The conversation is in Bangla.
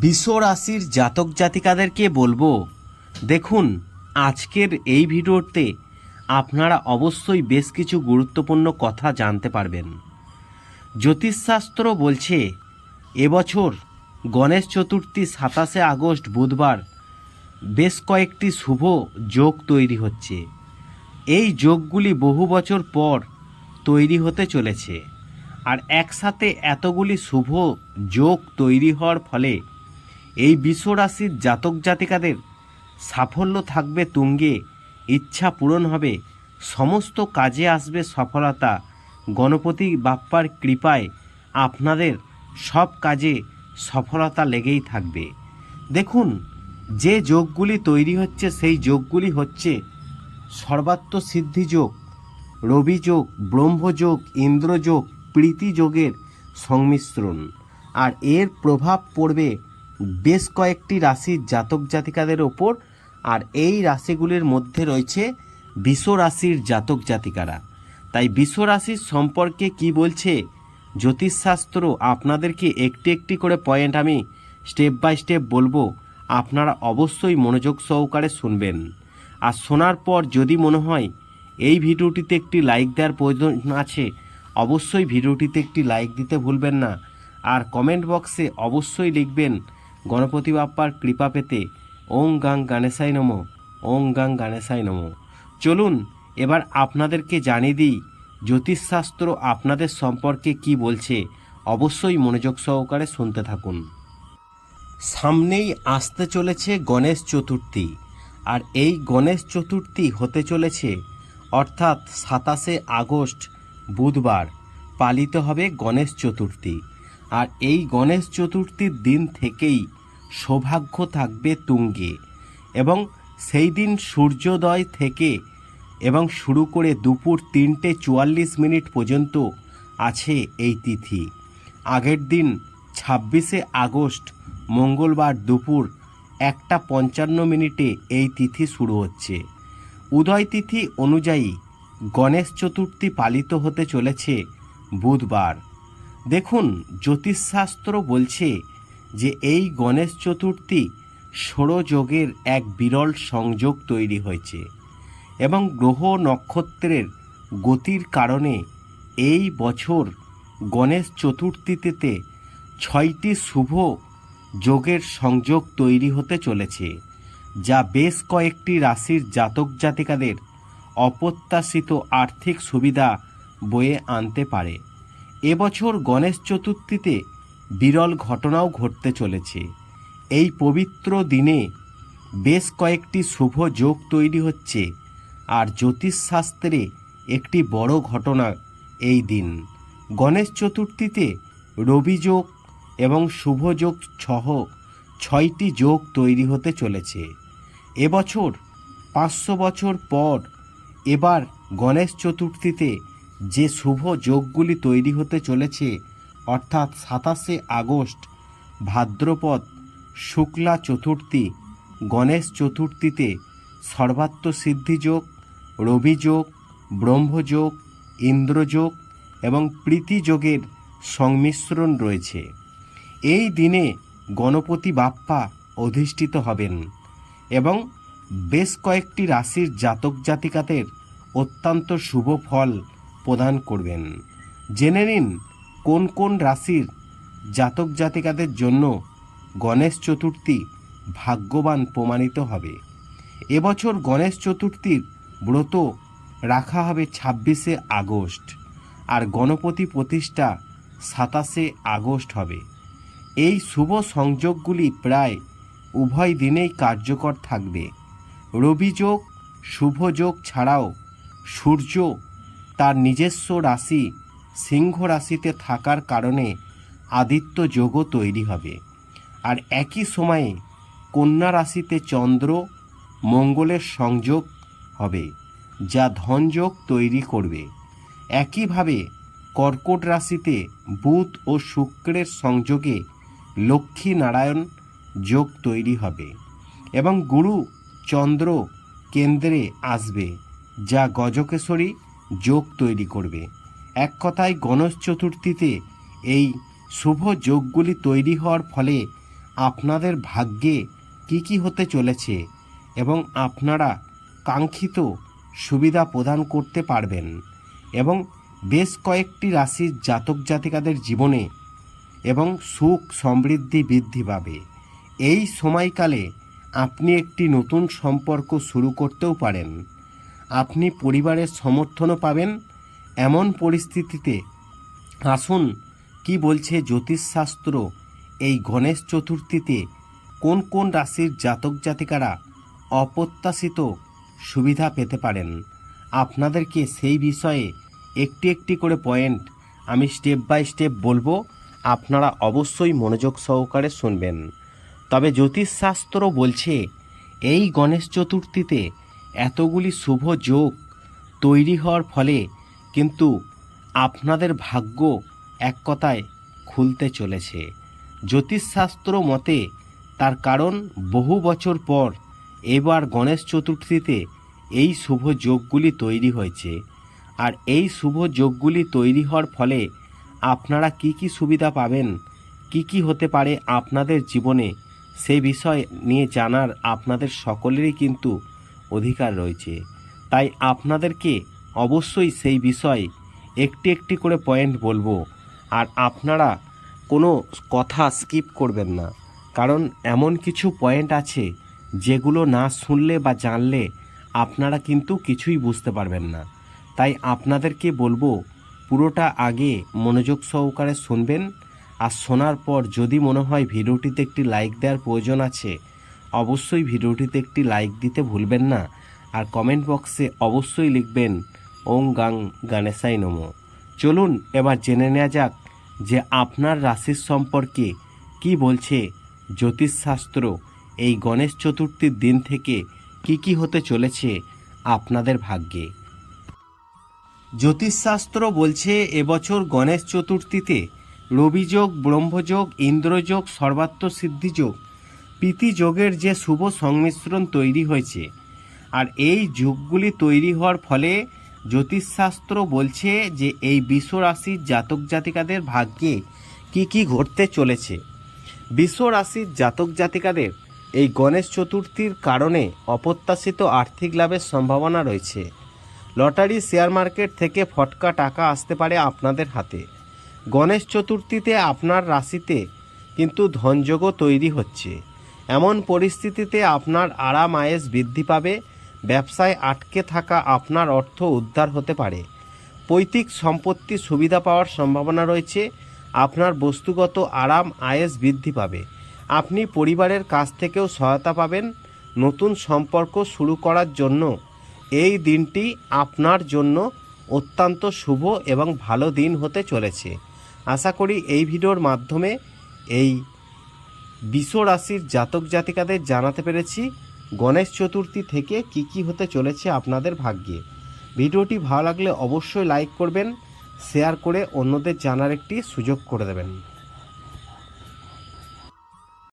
বিশ্ব রাশির জাতক জাতিকাদেরকে বলব, দেখুন, আজকের এই ভিডিওতে আপনারা অবশ্যই বেশ কিছু গুরুত্বপূর্ণ কথা জানতে পারবেন। জ্যোতিষশাস্ত্র বলছে, এবছর গণেশ চতুর্থী সাতাশে আগস্ট বুধবার বেশ কয়েকটি শুভ যোগ তৈরি হচ্ছে। এই যোগগুলি বহু বছর পর তৈরি হতে চলেছে। আর একসাথে এতগুলি শুভ যোগ তৈরি হওয়ার ফলে এই বিশ্বরাশির জাতক জাতিকাদের সাফল্য থাকবে তুঙ্গে, ইচ্ছা পূরণ হবে, সমস্ত কাজে আসবে সফলতা। গণপতি বাপ্পার কৃপায় আপনাদের সব কাজে সফলতা লেগেই থাকবে। দেখুন, যে যোগগুলি তৈরি হচ্ছে, সেই যোগগুলি হচ্ছে সর্বাত্ম সিদ্ধি যোগ, রবি যোগ ব্রহ্মযোগ ইন্দ্রযোগ প্রীতি যোগের সংমিশ্রণ। আর এর প্রভাব পড়বে বেশ কয়েকটি রাশির জাতক জাতিকাদের ওপর আর এই রাশিগুলির মধ্যে রয়েছে বিষ রাশির জাতক জাতিকারা। তাই বিষ রাশির সম্পর্কে কি বলছে? জ্যোতিষশাস্ত্র আপনাদেরকে একটি একটি করে পয়েন্ট আমি স্টেপ বাই স্টেপ বলব। আপনারা অবশ্যই মনোযোগ সহকারে শুনবেন। আর শোনার পর যদি মনে হয় এই ভিডিওটিতে একটি লাইক দেওয়ার প্রয়োজন আছে, অবশ্যই ভিডিওটিতে একটি লাইক দিতে ভুলবেন না। আর কমেন্ট বক্সে অবশ্যই লিখবেন গণপতি বাপ্পার কৃপা পেতে ওং গাং গানেশাই নম, ওং গাং গানেশাই নম। চলুন, এবার আপনাদেরকে জানিয়ে দিই, জ্যোতিষশাস্ত্র আপনাদের সম্পর্কে কি বলছে, অবশ্যই মনোযোগ সহকারে শুনতে থাকুন। সামনেই আসতে চলেছে গণেশ চতুর্থী, আর এই গণেশ চতুর্থী হতে চলেছে, অর্থাৎ সাতাশে আগস্ট, বুধবার, পালিত হবে গণেশ চতুর্থী। আর এই গণেশ চতুর্থীর দিন থেকেই সৌভাগ্য থাকবে তুঙ্গে এবং সেই দিন সূর্যোদয় থেকে এবং শুরু করে দুপুর তিনটে চুয়াল্লিশ মিনিট পর্যন্ত আছে এই তিথি। আগের দিন ছাব্বিশে আগস্ট, মঙ্গলবার দুপুর একটা পঞ্চান্ন মিনিটে এই তিথি শুরু হচ্ছে। উদয় তিথি অনুযায়ী গণেশ চতুর্থী পালিত হতে চলেছে বুধবার। দেখুন, জ্যোতিষশাস্ত্র বলছে যে এই গণেশ চতুর্থী ষোড়যোগের এক বিরল সংযোগ তৈরি হয়েছে এবং গ্রহ নক্ষত্রের গতির কারণে এই বছর গণেশ চতুর্থীতে ছয়টি শুভ যোগের সংযোগ তৈরি হতে চলেছে, যা বেশ কয়েকটি রাশির জাতক জাতিকাদের অপ্রত্যাশিত আর্থিক সুবিধা বয়ে আনতে পারে। এবছর গণেশ চতুর্থীতে বিরল ঘটনাও ঘটতে চলেছে। এই পবিত্র দিনে বেশ কয়েকটি শুভ যোগ তৈরি হচ্ছে আর জ্যোতিষশাস্ত্রে একটি বড় ঘটনা এই দিন। গণেশ চতুর্থীতে রবি যোগ এবং শুভ যোগ সহ ছয়টি যোগ তৈরি হতে চলেছে। এবছর পাঁচশো বছর পর এবার গণেশ চতুর্থীতে যে শুভ যোগগুলি তৈরি হতে চলেছে, অর্থাৎ সাতাশে আগস্ট, ভাদ্রপদ, শুক্লা চতুর্থী, গণেশ চতুর্থীতে সর্বাত্ম সিদ্ধিযোগ রবিযোগ ব্রহ্মযোগ ইন্দ্রযোগ এবং প্রীতিযোগের সংমিশ্রণ রয়েছে। এই দিনে গণপতি বাপ্পা অধিষ্ঠিত হবেন এবং বেশ কয়েকটি রাশির জাতক জাতিকাদের অত্যন্ত শুভ ফল প্রদান করবেন। জেনে নিন কোন কোন রাশির জাতক জাতিকাদের জন্য গণেশ চতুর্থী ভাগ্যবান প্রমাণিত হবে। এবছর গণেশ চতুর্থীর ব্রত রাখা হবে ছাব্বিশে আগস্ট আর গণপতি প্রতিষ্ঠা সাতাশে আগস্ট হবে। এই শুভ সংযোগগুলি প্রায় উভয় দিনেই কার্যকর থাকবে। রবিযোগ শুভযোগ ছাড়াও সূর্য নিজস্ব রাশি সিংহ রাশিতে থাকার কারণে আদিত্য যোগও তৈরি হবে। আর একই সময়ে কন্যা রাশিতে চন্দ্র মঙ্গলের সংযোগ হবে, যা ধনযোগ তৈরি করবে। একইভাবে কর্কট রাশিতে বুধ ও শুক্রের সংযোগে লক্ষ্মী নারায়ণ যোগ তৈরি হবে এবং গুরু চন্দ্র কেন্দ্রে আসবে, যা গজকেশরী যোগ তৈরি করবে। এক কথায় গণেশ চতুর্থীতে এই শুভ যোগগুলি তৈরি হওয়ার ফলে আপনাদের ভাগ্যে কি কি হতে চলেছে এবং আপনারা কাঙ্ক্ষিত সুবিধা প্রদান করতে পারবেন এবং বেশ কয়েকটি রাশির জাতক জাতিকাদের জীবনে এবং সুখ সমৃদ্ধি বৃদ্ধি পাবে। এই সময়কালে আপনি একটি নতুন সম্পর্ক শুরু করতেও পারেন। আপনি পরিবারের সমর্থনও পাবেন। এমন পরিস্থিতিতে আসুন, কি বলছে জ্যোতিষশাস্ত্র এই গণেশ চতুর্থীতে? কোন কোন রাশির জাতক জাতিকারা অপ্রত্যাশিত সুবিধা পেতে পারেন? আপনাদেরকে সেই বিষয়ে একটি একটি করে পয়েন্ট আমি স্টেপ বাই স্টেপ বলব। আপনারা অবশ্যই মনোযোগ সহকারে শুনবেন। তবে জ্যোতিষশাস্ত্র বলছে, এই গণেশ চতুর্থীতে এতগুলি শুভ যোগ তৈরি হওয়ার ফলে কিন্তু আপনাদের ভাগ্য এক কথায় খুলতে চলেছে। জ্যোতিষশাস্ত্র মতে তার কারণ বহু বছর পর এবার গণেশ চতুর্থীতে এই শুভ যোগগুলি তৈরি হয়েছে। আর এই শুভ যোগগুলি তৈরি হওয়ার ফলে আপনারা কি কি সুবিধা পাবেন, কি কি হতে পারে আপনাদের জীবনে সেই বিষয় নিয়ে জানার আপনাদের সকলেরই কিন্তু অধিকার রয়েছে। তাই আপনাদেরকে অবশ্যই সেই বিষয় একটি একটি করে পয়েন্ট বলব। আর আপনারা কোনো কথা স্কিপ করবেন না। কারণ এমন কিছু পয়েন্ট আছে যেগুলো না শুনলে বা জানলে আপনারা কিন্তু কিছুই বুঝতে পারবেন না। তাই আপনাদেরকে বলব, পুরোটা আগে মনোযোগ সহকারে শুনবেন। আর শোনার পর যদি মনে হয় ভিডিওটিতে একটি লাইক দেওয়ার প্রয়োজন আছে অবশ্যই ভিডিওটিতে একটি লাইক দিতে ভুলবেন না। আর কমেন্ট বক্সে অবশ্যই লিখবেন, ওং গাং গানেশাই নমো। চলুন এবার জেনে নেওয়া যাক যে আপনার রাশির সম্পর্কে কি বলছে জ্যোতিষশাস্ত্র এই গণেশ চতুর্থীর দিন থেকে কি কি হতে চলেছে আপনাদের ভাগ্যে। জ্যোতিষশাস্ত্র বলছে এবছর গণেশ চতুর্থীতে রবিযোগ, ব্রহ্মযোগ, ইন্দ্রযোগ সর্বাত্ম প্রীতিযোগের যে শুভ সংমিশ্রণ তৈরি হয়েছে, আর এই যুগগুলি তৈরি হওয়ার ফলে জ্যোতিষশাস্ত্র বলছে যে এই বিশ্ব রাশির জাতক জাতিকাদের ভাগ্যে কি কি ঘটতে চলেছে। বিশ্ব রাশির জাতক জাতিকাদের এই গণেশ চতুর্থীর কারণে অপ্রত্যাশিত আর্থিক লাভের সম্ভাবনা রয়েছে। লটারি শেয়ার মার্কেট থেকে ফটকা টাকা আসতে পারে আপনাদের হাতে। গণেশ চতুর্থীতে আপনার রাশিতে কিন্তু ধনযোগও তৈরি হচ্ছে। এমন পরিস্থিতিতে আপনার আরাম আয়েস বৃদ্ধি পাবে, ব্যবসায় আটকে থাকা আপনার অর্থ উদ্ধার হতে পারে। পৈতৃক সম্পত্তি সুবিধা পাওয়ার সম্ভাবনা রয়েছে, আপনার বস্তুগত আরাম আয়েস বৃদ্ধি পাবে। আপনি পরিবারের কাছ থেকেও সহায়তা পাবেন, নতুন সম্পর্ক শুরু করার জন্য। এই দিনটি আপনার জন্য অত্যন্ত শুভ এবং ভালো দিন হতে চলেছে। আশা করি এই ভিডিওর মাধ্যমে এই বিশ্ব রাশির জাতক জাতিকাদের জানাতে পেরেছি, গণেশ চতুর্থী থেকে কি কি হতে চলেছে আপনাদের ভাগ্যে। ভিডিওটি ভালো লাগলে অবশ্যই লাইক করবেন শেয়ার করে অন্যদের জানার একটি সুযোগ করে দেবেন।